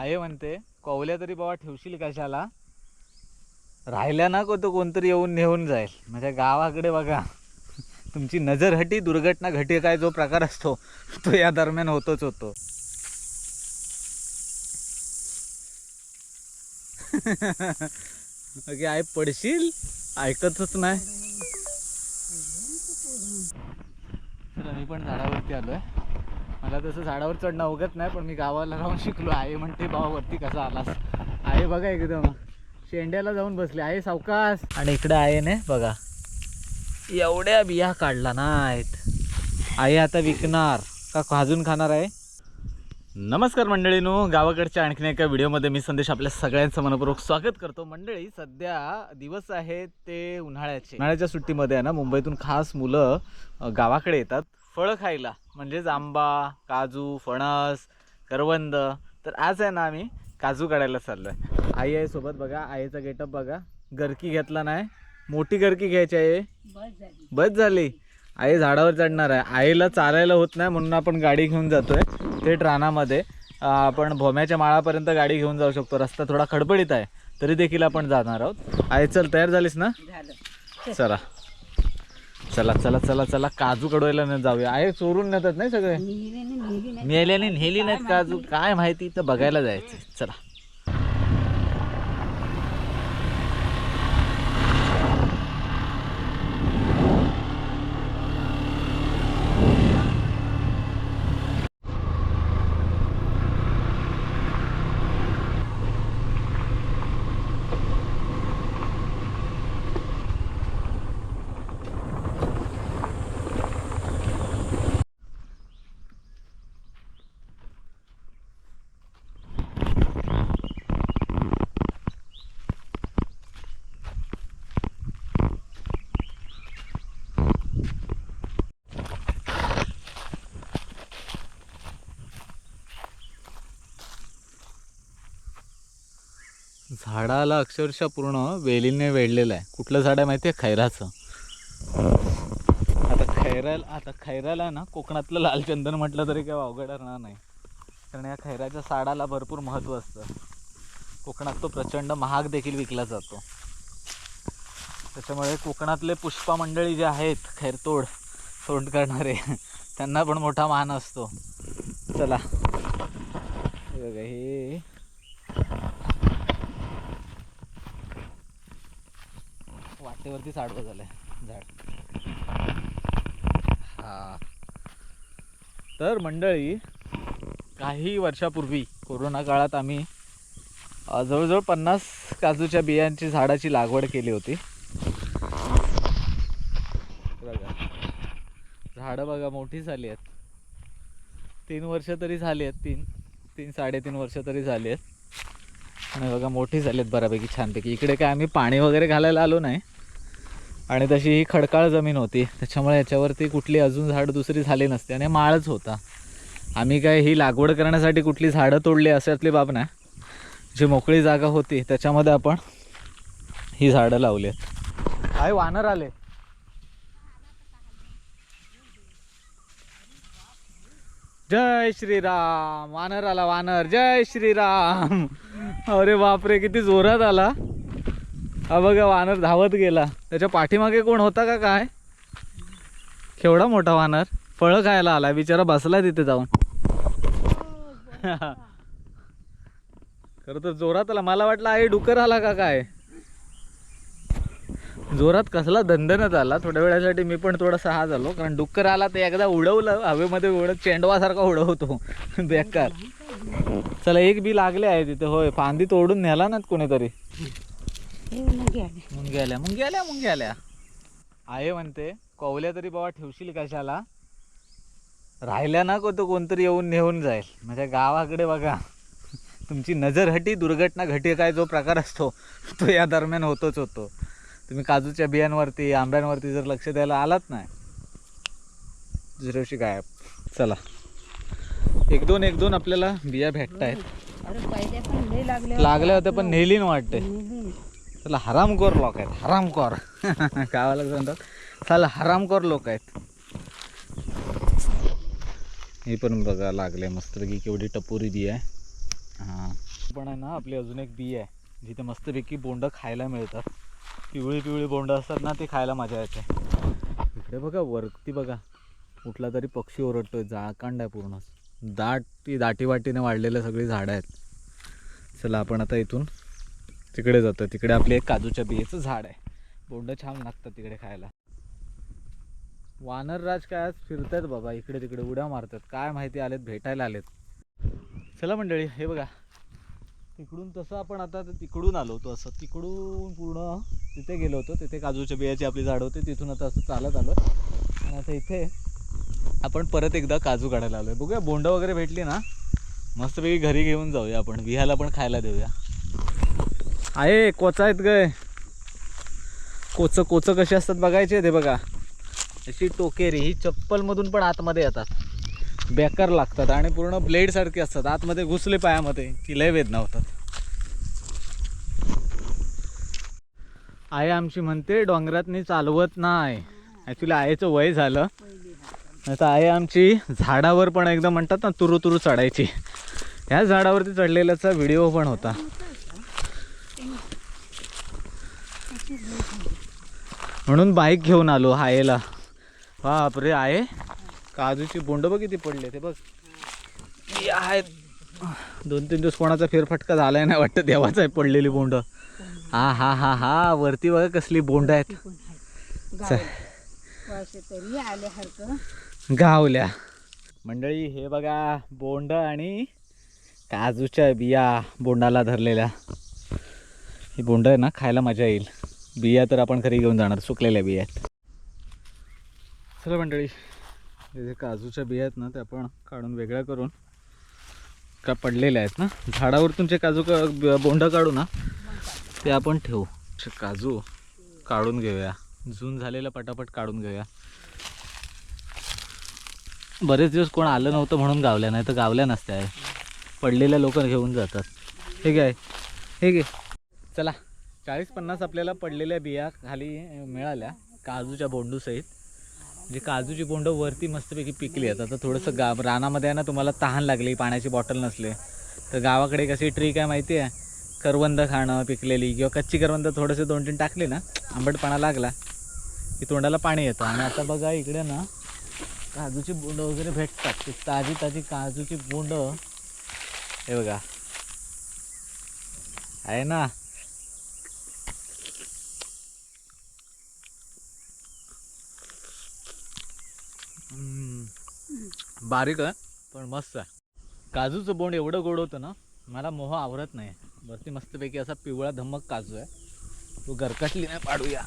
आहे म्हणते कवल्या तरी बाबा ठेवशील कशाला? राहिल्या ना को तो कोणतरी येऊन नेऊन जाईल. म्हणजे गावाकडे बघा. तुमची नजर हटी दुर्घटना घटी काय जो प्रकार असतो तो या दरम्यान होतोच होतो. ओके आहे पडशील? ऐकतच नाही. तर आम्ही पण झाडावरती आलोय. मला तसं झाडावर चढणं अवगत नाही पण मी गावाला राहून शिकलो. आहे म्हणते बाबा वरती कसा आलास? आहे बघा एकदम. शेंड्याला जाऊन बसले. आहे सावकाश. आणि इकडे आहे ना बघा. एवढ्या बिया काढला नाहीत. आई आता विकणार. का भाजून खाणार आहे? नमस्कार मंडळीनो. गावाकडच्या आणखीन एका व्हिडिओमध्ये मी संदेश आपल्या सगळ्यांचं मनपूर्वक स्वागत करतो. मंडळी सध्या दिवस आहेत ते उन्हाळ्याचे. उन्हाळ्याच्या सुट्टीमध्ये आहे ना मुंबईतून खास मुलं गावाकडे येतात. फळं खायला म्हणजेच आंबा काजू फणस करवंद. तर आज आहे ना आम्ही काजू काढायला चाललोय. आई आहे सोबत बघा आईचा गेटअप बघा. गरकी घेतला नाही. मोठी गरकी घ्यायची आहे. बस झाली. आई झाडावर चढणार आहे. आईला चालायला होत नाही म्हणून आपण गाडी घेऊन जातोय. थेट रानामध्ये. आपण भोम्याच्या माळापर्यंत गाडी घेऊन जाऊ शकतो. रस्ता थोडा खडबडीत आहे. तरी देखील आपण जाणार आहोत. आई चल तयार झालीस ना? चला. चला चला चला चला काजू कडवायला न जाऊया. आहे चोरून नेतात नाही सगळे? मेल्याने नेली नाहीत काजू. काय माहिती? तर बघायला जायचं चला. झाडाला अक्षरशः पूर्ण वेलीने वेढलेलं आहे. कुठलं झाड आहे माहिती आहे? खैराचं. आता खैराला आता खैराला ना कोकणातलं लाल चंदन म्हटलं तरी काही अवघड राहणार नाही. कारण या खैराच्या साडाला भरपूर महत्त्व असतं. कोकणात तो प्रचंड महाग देखील विकला जातो. त्याच्यामुळे कोकणातले पुष्पा मंडळी जे आहेत खैरतोड तोंड करणारे त्यांना पण मोठा मान असतो. चला. हे बघा हे वाटेवरती झाड. हा. तर मंडळी काही वर्षापूर्वी कोरोना काळात आम्ही जवळजवळ पन्नास काजूच्या बियांची झाडाची लागवड केली होती. बघा. झाडं बघा मोठी झाली आहेत. तीन वर्ष तरी झाली आहेत. तीन तीन साडेतीन वर्ष तरी झाली आहेत. आणि बघा मोठी झाली आहेत बऱ्यापैकी छानपैकी. इकडे काय आम्ही पाणी वगैरे घालायला आलो नाही. आणि तशी ही खडकाळ जमीन होती. त्याच्यामुळे याच्यावरती कुठली अजून झाड दुसरी झाली नसते आणि माळच होता. आम्ही काय ही लागवड करण्यासाठी कुठली झाडं तोडली अशातली बाब नाही. जी मोकळी जागा होती त्याच्यामध्ये आपण ही झाडं लावली आहेत. आहे वानर आले. जय श्रीराम. वानर आला वानर. जय श्रीराम. अरे बापरे किती जोरात आला. हा बघा वानर धावत गेला. त्याच्या पाठीमागे कोण होता का काय? केवढा मोठा वानर. फळं खायला आला बिचारा बसला तिथे जाऊन. खरं तर जोरात आला. मला वाटलं आई डुकर आला का काय? जोरात कसला दंदनच आला. थोड्या वेळासाठी मी पण थोडासा हा झालो कारण डुक्कर आला ते एकदा उडवलं हवेमध्ये उडत चेंडवासारखा उडवतो. बेकार. चला एक बी लागले आहे तिथे. होय फांदी तोडून नेला ना कोणीतरी. मुंग्याल्या मुंग्याल्या मुंग्याल्या आहे. म्हणते कवल्या तरी बाबा ठेवशील कशाला? राहिल्या ना को तो कोणतरी येऊन नेऊन जाईल. म्हणजे गावाकडे बघा. तुमची नजर हटी दुर्घटना घटी काय जो प्रकार असतो तो या दरम्यान होतोच होतो. तुम्ही काजूच्या बियांवरती आंब्यांवरती जर लक्ष द्यायला आलात नाही दुसऱ्या गायब. चला. एक दोन एक दोन आपल्याला बिया भेटत आहेत लागल्या होत्या. पण नेलीन वाटते चला हरामखोर लोक आहेत हरामखोर. गावाला म्हणतात चला हरामखोर लोक आहेत. हे पण बघा लागले मस्तपैकी केवढी टपोरी बी आहे. हां. पण आहे ना आपली अजून एक बी आहे. जिथे मस्तपैकी बोंड खायला मिळतात. पिवळी पिवळी बोंड असतात ना ते खायला मजा येते. इकडे बघा वरती बघा. कुठला तरी पक्षी ओरडतोय जाळकांड आहे पूर्ण. दाट ती दाटीवाटीने वाढलेले सगळी झाडं आहेत. चला आपण आता इथून तिकडे जातो तिकडे आपले एक काजूच्या बियेचं झाड आहे. बोंड छान लागतं तिकडे खायला. वानर राज काय आज फिरतायत बाबा इकडे तिकडे उड्या मारतात. काय माहिती आलेत भेटायला आलेत. चला मंडळी हे बघा. तिकडून तसं आपण आता तिकडून आलो होतो असं. तिकडून पूर्ण तिथे गेलो होतो. तिथे काजूच्या बियाची आपली झाड होते. तिथून आता असं चालत आलो आणि आता इथे आपण परत एकदा काजू काढायला आलोय. बघूया बोंड वगैरे भेटली ना मस्तपैकी घरी घेऊन जाऊया आपण. विहाला पण खायला देऊया. आहे कोचा आहेत गय कोच कोच कशी असतात बघायचे ते बघा. अशी टोकेरी ही चप्पलमधून पण आतमध्ये येतात. बेकार लागतात आणि पूर्ण ब्लेडसारखी असतात. आतमध्ये घुसले पायामध्ये की लय वेदना होतात. आई आमची म्हणते डोंगरातनी चालवत नाही. ॲक्च्युली आईचं वय झालं. आता आई आमची झाडावर पण एकदम म्हणतात ना तुरु तुरु चढायची. ह्या झाडावरती चढलेल्याचा व्हिडिओ पण होता. म्हणून बाईक घेऊन आलो हायला. बापरे आहे. काजूची बोंड बघ किती पडले ते बघ. आहेत. दोन तीन दिवस कोणाचा फेरफटका झालाय नाही वाटतं देवाचा आहे पडलेली बोंड. हा हा हा हा वरती बघा कसली बोंड आहेत. गावल्या. मंडळी हे बघा बोंड आणि काजूच्या बिया बोंडाला धरलेल्या. ही बोंड आहे ना खायला मजा येईल. बिया तर आपण खरी घेऊन जाणार सुकलेल्या बिया आहेत. चला मंडळी हे जे काजूच्या बिया आहेत ना ते आपण काढून वेगळ्या करून का पडलेल्या आहेत ना. झाडावरतून जे काजू का बोंड काढू ना ते आपण ठेवू. काजू काढून घेऊया. जून झालेला पटापट काढून घेऊया. बरेच दिवस कोण आलं नव्हतं म्हणून गावल्या नाही तर गावल्या नसत्या. पडलेल्या लोक घेऊन जातात. हे काय हे घे. चला. चाळीस पन्नास आपल्याला पडलेल्या बिया खाली मिळाल्या. काजूच्या बोंडूसहित म्हणजे काजूची बोंड वरती मस्तपैकी पिकली आहेत. आता थोडंसं गा रानामध्ये आहे ना तुम्हाला तहान लागली पाण्याची बॉटल नसले. तर गावाकडे कशी ट्रिक आहे माहिती आहे? करवंद खाणं पिकलेली किंवा कच्ची करवंद थोडंसं दोन तीन टाकले ना आंबटपणा लागला की तोंडाला पाणी येतं. आणि आता बघा इकडे ना काजूची बोंड वगैरे भेटतात. ती ताजी ताजी काजूची बोंड हे बघा. आहे ना? बारीक आहे पण मस्त आहे. काजूचं बोंड एवढं गोड होतं ना मला मोह आवरत नाही. वरती मस्तपैकी असा पिवळा धम्मक काजू आहे. तो गरकटली नाही पाडूया.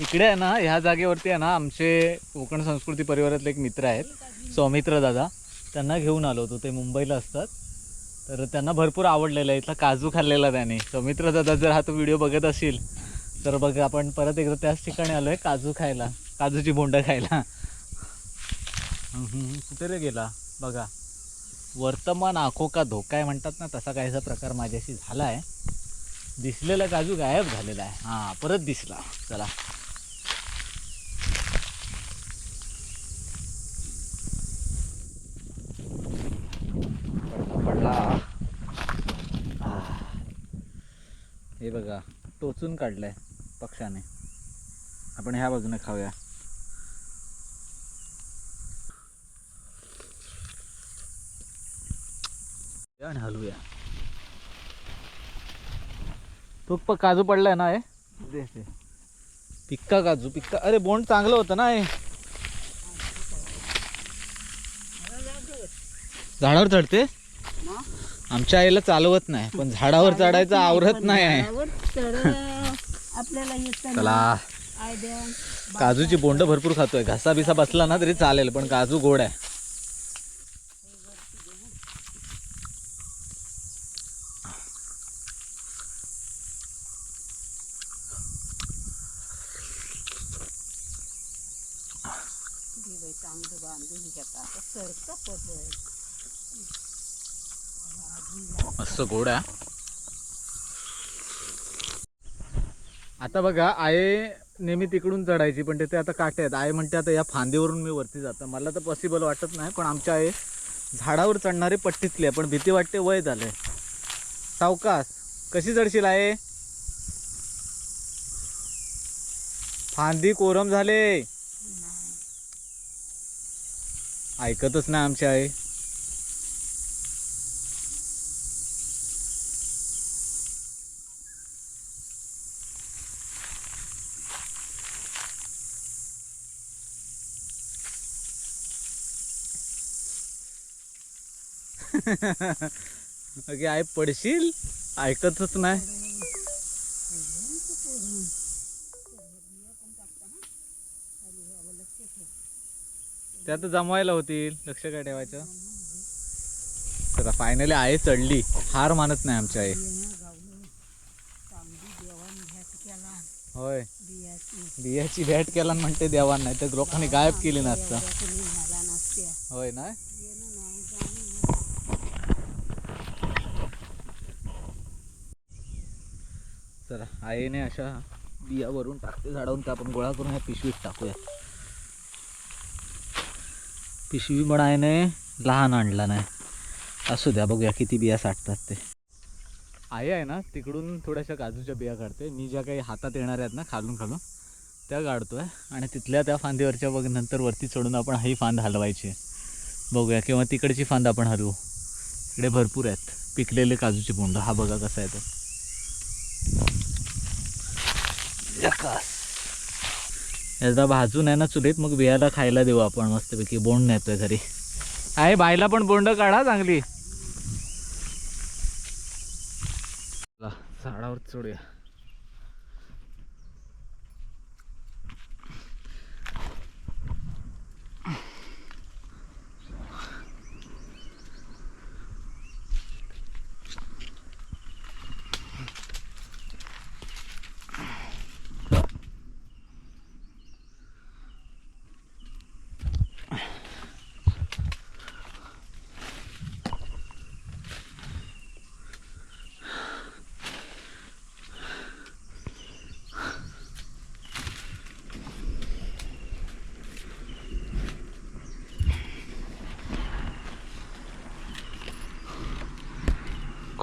इकडे आहे ना ह्या जागेवरती आहे ना आमचे कोकण संस्कृती परिवारातले एक मित्र आहेत. सौमित्र दादा. त्यांना घेऊन आलो होतो ते मुंबईला असतात. तर त्यांना भरपूर आवडलेलं आहे. इथला काजू खाल्लेला त्याने. सौमित्र दादा जर हा तो व्हिडिओ बघत असेल तर बघ आपण परत एकदा त्याच ठिकाणी आलो आहे काजू खायला काजूची बोंड खायला. कुठे रे गेला. बघा वर्तमान आखो का धोका आहे म्हणतात ना तसा काहीसा प्रकार माझ्याशी झाला आहे दिसलेला काजू गायब झालेला आहे. हां परत दिसला. चला. पडला. हे बघा टोचून काढलंय. पक्षाने आपण ह्या बाजूने खाऊया. आणि हलवूया. तो प काजू पडलाय ना हे. पिक्का काजू पिक्का. अरे बोंड चांगलं होतं ना हे. झाडावर चढते? आमच्या आईला चालवत नाही पण झाडावर चढायचं आवरत नाही आहे. आपल्याला येतं चला. आयडिया. काजूची बोंड भरपूर खातोय. घसा बिसा बसला ना तरी चालेल पण काजू गोड आहे. मस्त गोड आहे. आता बघा आये नेहमी तिकडून चढायची पण तिथे आता काटे आहेत. आई म्हणते आता या फांदीवरून मी वरती जातं. मला तर पॉसिबल वाटत नाही पण आमच्या आई झाडावर चढणारी पट्टीतली आहे पण भीती वाटते वय झालंय. सावकाश कशी चढशील आहे फांदी कोरम झाले. ऐकतच नाही आमची आई. अगे आई पडशील? ऐकतच नाही. त्यात जमवायला होतील लक्ष काय ठेवायचं? चला फायनली आहे चढली. हार मानत नाही आमची आई. होय. बियाची भेट केला म्हणते देवान नाही तर लोकांनी गायब केली नसतं होय ना? तर आईने अशा बिया वरून टाकते झाडावरून. त्या आपण गोळा करून ह्या पिशवीत टाकूया. पिशवी पण आईने लहान आणला नाही. असू द्या बघूया किती बिया साठतात ते. आई आहे ना तिकडून थोड्याशा काजूच्या बिया काढते. मी ज्या काही हातात येणाऱ्या आहेत ना खालून खालून त्या काढतोय. आणि तिथल्या त्या फांदीवरच्या बघ नंतर वरती चढून आपण ही फांद हलवायची. बघूया किंवा तिकडची फांद आपण हलवू. इकडे भरपूर आहेत. पिकलेले काजूचे बोंड. हा बघा कसा आहे तो. एकदा भाजून आहे ना चुलीत मग बियाला खायला देऊ आपण मस्तपैकी. बोंड नेतोय घरी. आहे बायला पण बोंड काढा चांगली. झाडावर चढूया.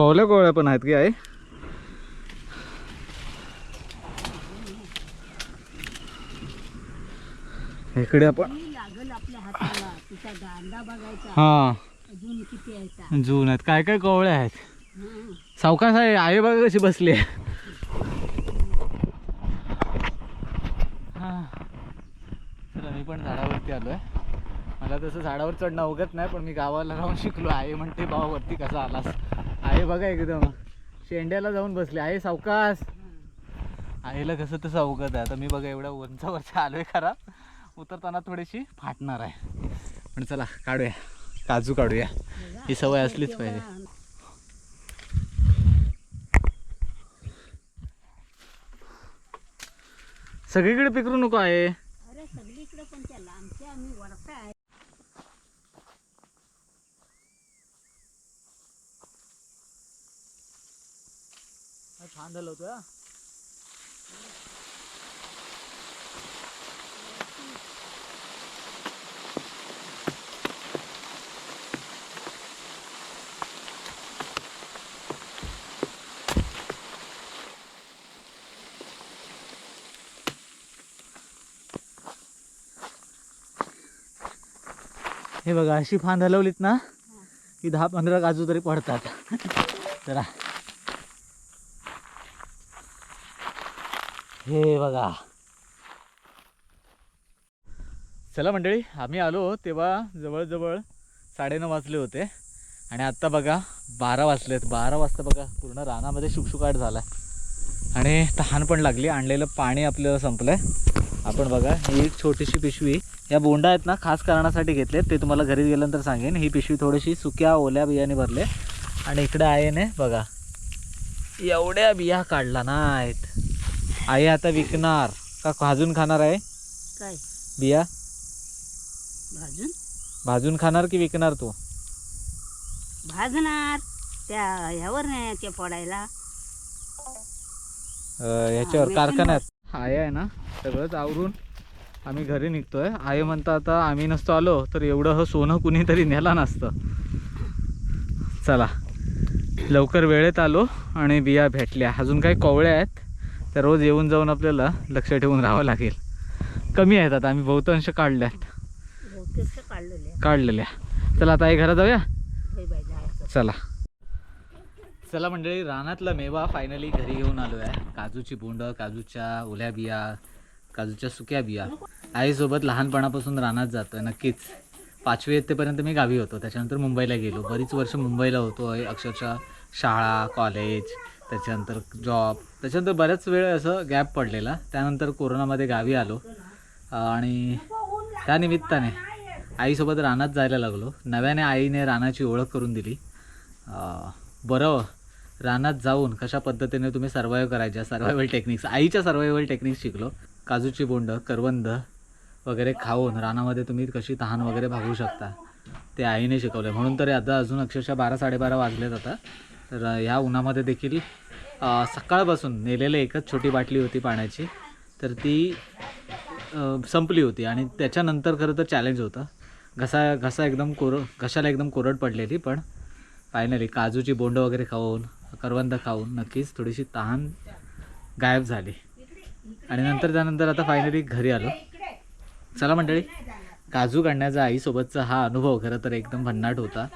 कोवल्या कोवल्या पण आहेत की आहे इकडे आपण हा. जून आहेत? काय काय कोवळे आहेत? सावकाश आहे. आई बघा कशी बसली आहे. हा. चला मी पण झाडावरती आलोय. मला तसं झाडावर चढणं अवगत नाही पण मी गावाला राहून शिकलो. आई म्हणते बाबा वरती कसा आलास? हे बघा एकदम. शेंड्याला जाऊन बसली. आई सावकाश. आईला कसं तसं अवगत आहे. आता मी बघा एवढ्या उंचावरच्या आलोय खरा. उतरताना थोडीशी फाटणार आहे. पण चला काढूया. काजू काढूया. ही सवय असलीच पाहिजे. सगळीकडे पिकरू नको आहे अरे सगळीकडे पण त्या लांबच्या आम्ही वरता आहे छान होतं हे. बघा अशी फांद हलवलीत ना की दहा पंधरा काजू तरी पडतात. जरा हे बघा. चला मंडळी आम्ही आलो तेव्हा जवळजवळ साडेनऊ वाजले होते. आणि आत्ता बघा बारा वाजलेत बारा वाजता बघा पूर्ण रानामध्ये शुकशुकाट झाला आणि तहान पण लागली आणलेलं पाणी आपल्याला संपलं आहे आपण बघा ही एक छोटीशी पिशवी. या बोंडा आहेत ना खास कारणासाठी घेतलेत. ते तुम्हाला घरी गेल्यानंतर सांगेन. ही पिशवी थोडीशी सुक्या ओल्या बियाने भरले. आणि इकडे आईने बघा. एवढ्या बिया काढला नाहीत. आई आता विकणार. का भाजून खाणार आहे? काय? बिया? भाजून? भाजून खाणार की विकणार तू? भाजणार. त्या ह्यावर नाही ते पडायला अं, याच्यावर हा, कारखान्यात. आई आहे ना सगळंच आवरून आम्ही घरी निघतोय. आई म्हणता आता आम्ही नसतो आलो तर एवढं ह सोनं कुणीतरी नेला नसतं. चला लवकर वेळेत आलो आणि बिया भेटल्या. अजून काही कोवळ्या आहेत? त्या रोज येऊन जाऊन आपल्याला लक्ष ठेवून राहावं लागेल. कमी आहेत आता आम्ही बहुतांश काढल्या आहेत बहुतेक काढलेले काढलेल्या. चला आता आई घरात जाऊया? चला. चला मंडळी रानातला मेवा फायनली घरी घेऊन आलो आहे काजूची बोंड काजूच्या ओल्या बिया काजूच्या सुक्या बिया. आईसोबत लहानपणापासून रानात जातो आहे नक्कीच. पाचवी इयत्तेपर्यंत मी गावी होतो त्याच्यानंतर मुंबईला गेलो. बरीच वर्ष मुंबईला होतो आहे अक्षरशः शाळा कॉलेज त्याच्यानंतर जॉब त्याच्यानंतर बऱ्याच वेळ असं गॅप पडलेला. त्यानंतर कोरोनामध्ये गावी आलो. आणि त्या निमित्ताने आईसोबत रानात जायला लागलो. नव्याने आईने रानाची ओळख करून दिली. बरं रानात जाऊन कशा पद्धतीने तुम्ही सर्वाईव्ह करायच्या? सर्वायवल टेक्निक्स आईच्या सर्वायवल टेक्निक्स शिकलो. काजूची बोंड करवंद वगैरे खाऊन रानामध्ये तुम्ही कशी तहान वगैरे भागवू शकता ते आईने शिकवलं. म्हणून तरी आता अजून अक्षरशः बारा साडेबारा वाजले जातात तर ह्या उन्हामध्ये देखील सकाळपासून नेलेलं एकच छोटी बाटली होती पाण्याची. तर ती संपली होती आणि त्याच्यानंतर खरं तर चॅलेंज होतं. घसा घसा एकदम कोर घशाला एकदम कोरड पडलेली पण फायनली काजूची बोंड वगैरे खाऊन करवंद खाऊन नक्कीच थोडीशी तहान गायब झाली. आणि नंतर त्यानंतर आता फायनली घरी आलो. चला मंडळी काजू काढण्याचा आईसोबतचा हा अनुभव खरं तर एकदम भन्नाट होता.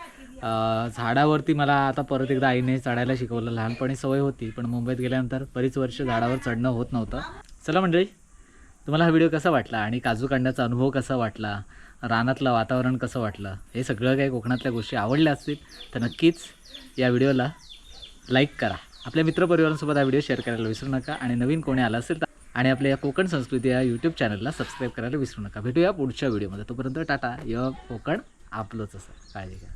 झाडावरती मला आता परत एकदा आईने चढायला शिकवलं. लहानपणी सवय होती पण मुंबईत गेल्यानंतर बरीच वर्ष झाडावर चढणं होत नव्हतं. चला मंडळी तुम्हाला हा व्हिडिओ कसा वाटला आणि काजू काढण्याचा अनुभव कसा वाटला? रानातलं वातावरण कसं वाटलं? हे सगळं काही कोकणातल्या गोष्टी आवडल्या असतील तर नक्कीच या व्हिडिओला लाईक करा. आपल्या मित्रपरिवारांसोबत हा व्हिडिओ शेअर करायला विसरू नका आणि नवीन कोणी आला असेल तर आणि आपल्या या कोकण संस्कृती या यूट्यूब चॅनलला सबस्क्राईब करायला विसरू नका. भेटूया पुढच्या व्हिडिओमध्ये. तोपर्यंत टाटा य कोकण आपलंच असं. काळजी घ्या.